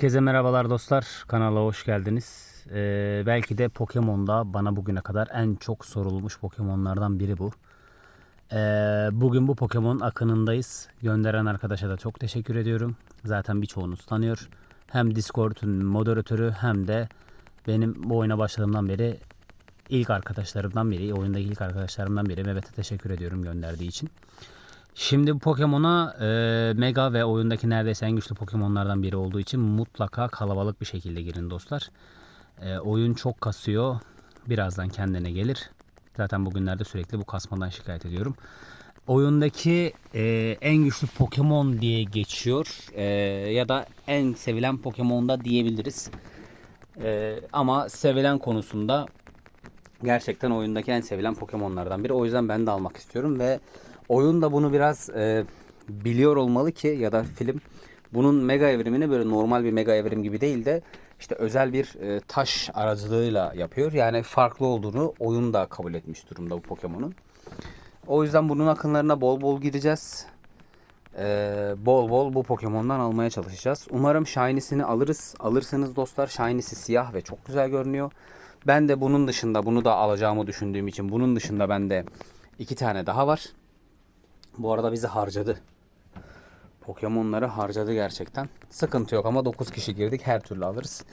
Herkese merhabalar dostlar. Kanala hoş geldiniz. Ee, belki de Pokemon'da bana bugüne kadar en çok sorulmuş Pokemon'lardan biri bu. Ee, bugün bu Pokemon akınındayız. Gönderen arkadaşa da çok teşekkür ediyorum. Zaten birçoğunuz tanıyor. Hem Discord'un moderatörü hem de benim bu oyuna başladığımdan beri ilk arkadaşlarımdan biri, oyundaki ilk arkadaşlarımdan biri. Mehmet'e teşekkür ediyorum gönderdiği için. Şimdi Pokemon'a e, Mega ve oyundaki neredeyse en güçlü Pokemon'lardan biri olduğu için mutlaka kalabalık bir şekilde girin dostlar. E, oyun çok kasıyor. Birazdan kendine gelir. Zaten bugünlerde sürekli bu kasmadan şikayet ediyorum. Oyundaki e, en güçlü Pokemon diye geçiyor. E, ya da en sevilen Pokemon da diyebiliriz. E, ama sevilen konusunda gerçekten oyundaki en sevilen Pokemon'lardan biri. O yüzden ben de almak istiyorum ve oyun da bunu biraz e, biliyor olmalı ki ya da film bunun mega evrimini böyle normal bir mega evrim gibi değil de işte özel bir e, taş aracılığıyla yapıyor. Yani farklı olduğunu oyun da kabul etmiş durumda bu Pokemon'un. O yüzden bunun akınlarına bol bol gireceğiz. Ee, bol bol bu Pokemon'dan almaya çalışacağız. Umarım Shiny'sini alırız. Alırsınız dostlar. Shiny'si siyah ve çok güzel görünüyor. Ben de bunun dışında bunu da alacağımı düşündüğüm için bunun dışında bende iki tane daha var. Bu arada bizi harcadı. Pokemon'ları harcadı gerçekten. Sıkıntı yok ama 9 kişi girdik her türlü alırız.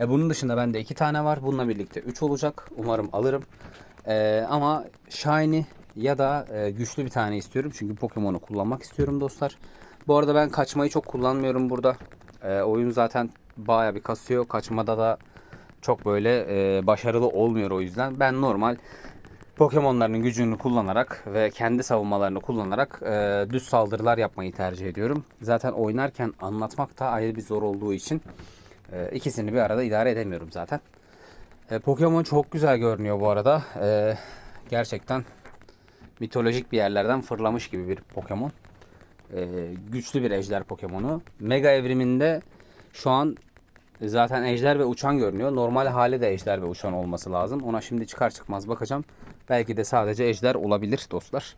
E, bunun dışında bende iki tane var. Bununla birlikte 3 olacak. Umarım alırım. E, ama Shiny ya da e, güçlü bir tane istiyorum. Çünkü Pokemon'u kullanmak istiyorum dostlar. Bu arada ben kaçmayı çok kullanmıyorum burada. E, oyun zaten baya bir kasıyor. Kaçmada da çok böyle e, başarılı olmuyor o yüzden. Ben normal Pokemon'ların gücünü kullanarak ve kendi savunmalarını kullanarak e, düz saldırılar yapmayı tercih ediyorum. Zaten oynarken anlatmak da ayrı bir zor olduğu için e, ikisini bir arada idare edemiyorum zaten. E, Pokemon çok güzel görünüyor bu arada. E, gerçekten mitolojik bir yerlerden fırlamış gibi bir Pokemon. E, güçlü bir ejder Pokemonu. Mega evriminde şu an zaten ejder ve uçan görünüyor. Normal hali de ejder ve uçan olması lazım. Ona şimdi çıkar çıkmaz bakacağım. Belki de sadece ejder olabilir dostlar.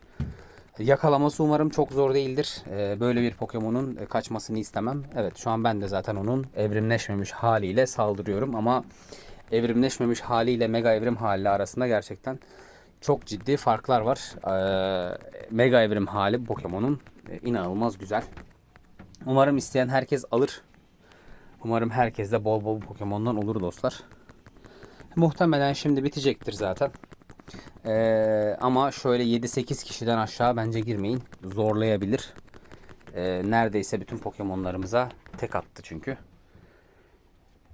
Yakalaması umarım çok zor değildir. Ee, böyle bir Pokemon'un e, kaçmasını istemem. Evet şu an ben de zaten onun evrimleşmemiş haliyle saldırıyorum ama evrimleşmemiş haliyle mega evrim hali arasında gerçekten çok ciddi farklar var. Mega evrim hali Pokemon'un e, inanılmaz güzel. Umarım isteyen herkes alır. Umarım herkes de bol bol Pokemon'dan olur dostlar. Muhtemelen şimdi bitecektir zaten. Ee, ama şöyle 7-8 kişiden aşağı bence girmeyin. Zorlayabilir. Ee, neredeyse bütün Pokemon'larımıza tek attı çünkü.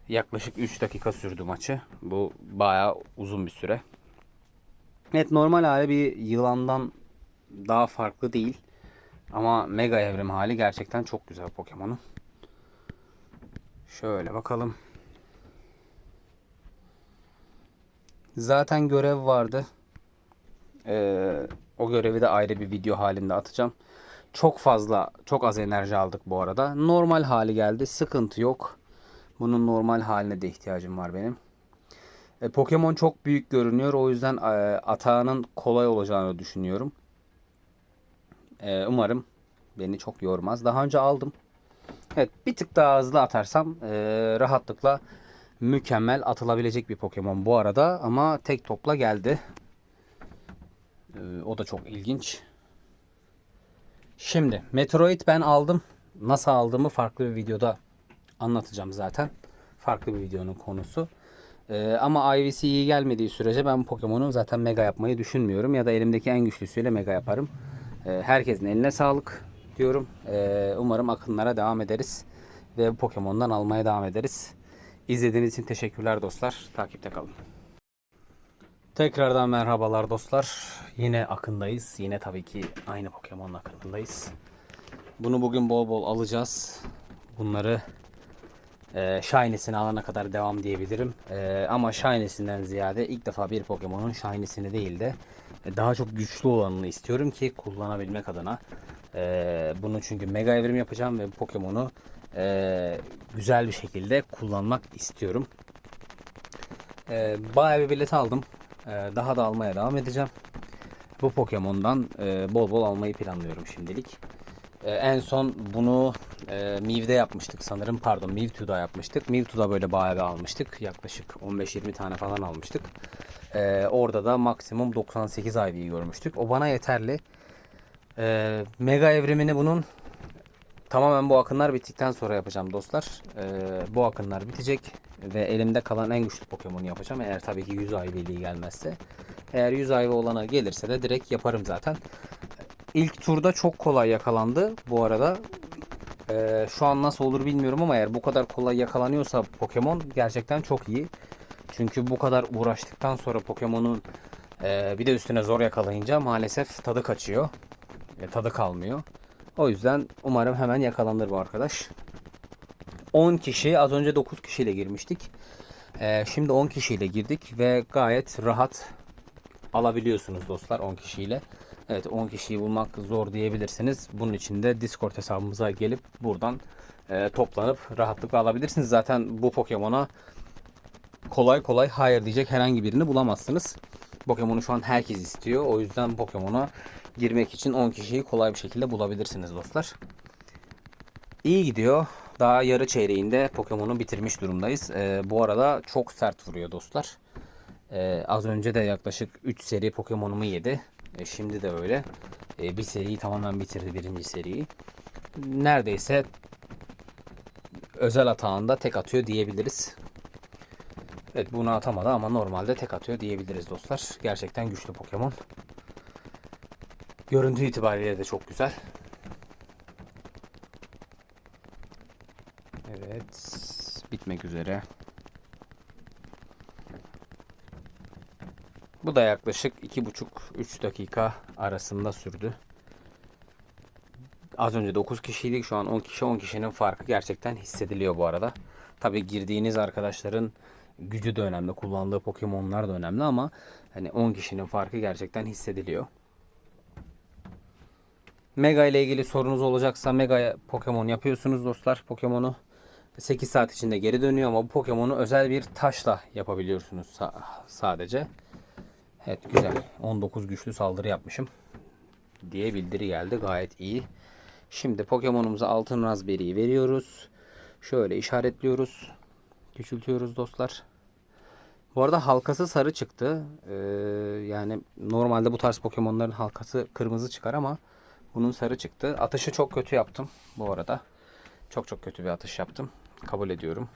Yaklaşık 3 dakika sürdü maçı. Bu bayağı uzun bir süre. Evet normal hali bir yılandan daha farklı değil. Ama mega evrim hali gerçekten çok güzel Pokemon'un. Şöyle bakalım. Zaten görev vardı. Ee, o görevi de ayrı bir video halinde atacağım. Çok fazla, çok az enerji aldık bu arada. Normal hali geldi. Sıkıntı yok. Bunun normal haline de ihtiyacım var benim. E, Pokemon çok büyük görünüyor. O yüzden e, atağının kolay olacağını düşünüyorum. E, umarım beni çok yormaz. Daha önce aldım. Evet bir tık daha hızlı atarsam e, rahatlıkla mükemmel atılabilecek bir Pokemon bu arada. Ama tek topla geldi. E, o da çok ilginç. Şimdi Metroid ben aldım. Nasıl aldığımı farklı bir videoda anlatacağım zaten. Farklı bir videonun konusu. Ee, ama IVC iyi gelmediği sürece ben Pokemon'u zaten mega yapmayı düşünmüyorum. Ya da elimdeki en güçlüsüyle mega yaparım. Ee, herkesin eline sağlık diyorum. Ee, umarım akınlara devam ederiz. Ve Pokemon'dan almaya devam ederiz. İzlediğiniz için teşekkürler dostlar. Takipte kalın. Tekrardan merhabalar dostlar. Yine akındayız. Yine tabii ki aynı Pokemon akındayız. Bunu bugün bol bol alacağız. Bunları e, Shiny'sini alana kadar devam diyebilirim. E, ama Shiny'sinden ziyade ilk defa bir Pokemon'un Shiny'sini değil de e, daha çok güçlü olanını istiyorum ki kullanabilmek adına. E, bunu çünkü mega evrim yapacağım ve Pokemon'u e, güzel bir şekilde kullanmak istiyorum. E, bayağı bir bilet aldım. E, daha da almaya devam edeceğim. Bu Pokemon'dan e, bol bol almayı planlıyorum şimdilik. Ee, en son bunu e, Miv'de yapmıştık sanırım. Pardon Mewtwo'da yapmıştık. Mewtwo'da böyle bayağı bir almıştık. Yaklaşık 15-20 tane falan almıştık. Ee, orada da maksimum 98 IV'yi görmüştük. O bana yeterli. Ee, mega evrimini bunun tamamen bu akınlar bittikten sonra yapacağım dostlar. Ee, bu akınlar bitecek ve elimde kalan en güçlü Pokemon'u yapacağım. Eğer tabii ki 100 IV'liği gelmezse. Eğer 100 IV olana gelirse de direkt yaparım zaten. İlk turda çok kolay yakalandı bu arada. Ee, şu an nasıl olur bilmiyorum ama eğer bu kadar kolay yakalanıyorsa Pokemon gerçekten çok iyi. Çünkü bu kadar uğraştıktan sonra Pokemon'un e, bir de üstüne zor yakalayınca maalesef tadı kaçıyor. E, tadı kalmıyor. O yüzden umarım hemen yakalanır bu arkadaş. 10 kişi az önce 9 kişiyle girmiştik. E, şimdi 10 kişiyle girdik ve gayet rahat alabiliyorsunuz dostlar 10 kişiyle. Evet 10 kişiyi bulmak zor diyebilirsiniz. Bunun için de Discord hesabımıza gelip buradan e, toplanıp rahatlıkla alabilirsiniz. Zaten bu Pokemon'a kolay kolay hayır diyecek herhangi birini bulamazsınız. Pokemon'u şu an herkes istiyor. O yüzden Pokemon'a girmek için 10 kişiyi kolay bir şekilde bulabilirsiniz dostlar. İyi gidiyor. Daha yarı çeyreğinde Pokemon'u bitirmiş durumdayız. Ee, bu arada çok sert vuruyor dostlar. Ee, az önce de yaklaşık 3 seri Pokemon'umu yedi. E, şimdi de öyle. E, bir seriyi tamamen bitirdi birinci seriyi. Neredeyse özel atağında tek atıyor diyebiliriz. Evet bunu atamadı ama normalde tek atıyor diyebiliriz dostlar. Gerçekten güçlü Pokemon. Görüntü itibariyle de çok güzel. Evet bitmek üzere. Bu da yaklaşık 2,5-3 dakika arasında sürdü. Az önce 9 kişiydik. Şu an 10 kişi. 10 kişinin farkı gerçekten hissediliyor bu arada. Tabi girdiğiniz arkadaşların gücü de önemli. Kullandığı Pokemon'lar da önemli ama hani 10 kişinin farkı gerçekten hissediliyor. Mega ile ilgili sorunuz olacaksa Mega Pokemon yapıyorsunuz dostlar. Pokemon'u 8 saat içinde geri dönüyor ama bu Pokemon'u özel bir taşla yapabiliyorsunuz sa- sadece. Evet güzel. 19 güçlü saldırı yapmışım. Diye bildiri geldi. Gayet iyi. Şimdi Pokemon'umuza altın raspberry'yi veriyoruz. Şöyle işaretliyoruz. Küçültüyoruz dostlar. Bu arada halkası sarı çıktı. Ee, yani normalde bu tarz Pokemon'ların halkası kırmızı çıkar ama bunun sarı çıktı. Atışı çok kötü yaptım bu arada. Çok çok kötü bir atış yaptım. Kabul ediyorum.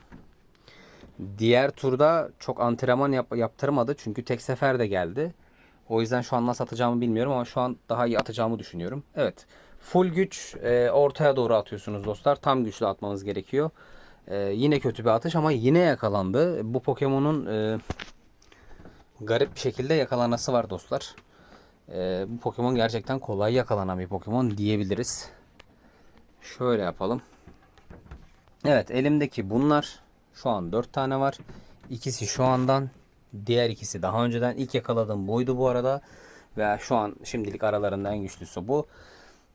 Diğer turda çok antrenman yap- yaptırmadı çünkü tek sefer de geldi. O yüzden şu an nasıl atacağımı bilmiyorum ama şu an daha iyi atacağımı düşünüyorum. Evet. Full güç e, ortaya doğru atıyorsunuz dostlar. Tam güçlü atmanız gerekiyor. E, yine kötü bir atış ama yine yakalandı. Bu Pokemon'un e, garip bir şekilde yakalanası var dostlar. E, bu Pokemon gerçekten kolay yakalanan bir Pokemon diyebiliriz. Şöyle yapalım. Evet elimdeki bunlar. Şu an 4 tane var. İkisi şu andan. Diğer ikisi daha önceden. ilk yakaladığım buydu bu arada. Ve şu an şimdilik aralarında en güçlüsü bu.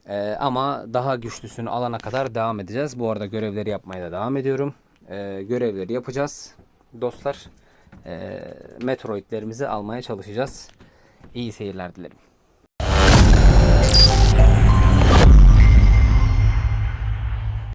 Ee, ama daha güçlüsünü alana kadar devam edeceğiz. Bu arada görevleri yapmaya da devam ediyorum. Ee, görevleri yapacağız. Dostlar. Ee, Metroidlerimizi almaya çalışacağız. Y sí, el Adler.